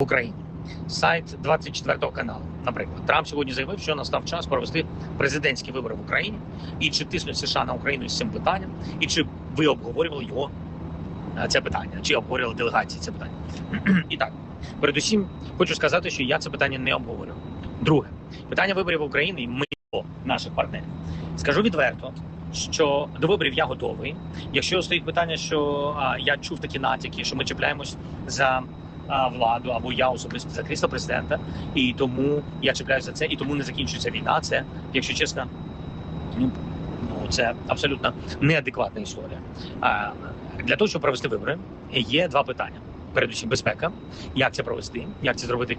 в Україні. Сайт 24 каналу. Наприклад, Трамп сьогодні заявив, що настав час провести президентські вибори в Україні, і чи тиснуть США на Україну з цим питанням, і чи ви обговорювали його е, це питання, чи обговорювали делегації це питання. І так, передусім, хочу сказати, що я це питання не обговорював. Друге, питання виборів в Україні ми наших партнерів. Скажу відверто, що до виборів я готовий. Якщо стоїть питання, що а, я чув такі натяки, що ми чіпляємось за владу або я особисто за крісло президента, і тому я чіпляюся за це, і тому не закінчується війна. Це, якщо чесно, ну, ну це абсолютно неадекватна історія. Для того, щоб провести вибори, є два питання: передусім безпека, як це провести, як це зробити.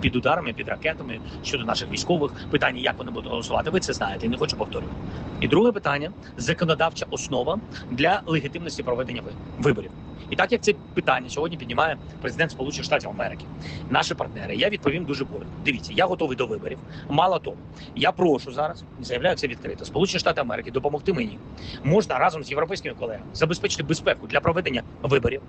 Під ударами, під ракетами щодо наших військових питання, як вони будуть голосувати. Ви це знаєте, не хочу повторювати. І друге питання законодавча основа для легітимності проведення виборів. І так як це питання сьогодні піднімає президент Сполучених Штатів Америки, наші партнери, я відповім дуже коротко. Дивіться, я готовий до виборів. Мало того, я прошу зараз і заявляю це відкрито. Сполучені Штати Америки допомогти мені. Можна разом з європейськими колегами забезпечити безпеку для проведення виборів.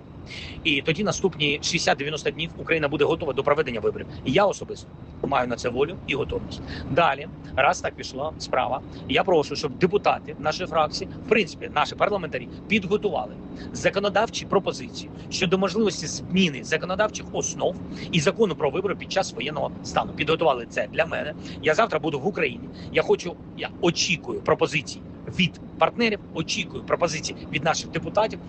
І тоді наступні 60-90 днів Україна буде готова до проведення виборів. І я особисто маю на це волю і готовність. Далі, раз так пішла справа, я прошу, щоб депутати нашої фракції, в принципі, наші парламентарі, підготували законодавчі пропозиції щодо можливості зміни законодавчих основ і закону про вибори під час воєнного стану. Підготували це для мене. Я завтра буду в Україні. Я хочу, я очікую пропозиції від партнерів, очікую пропозиції від наших депутатів.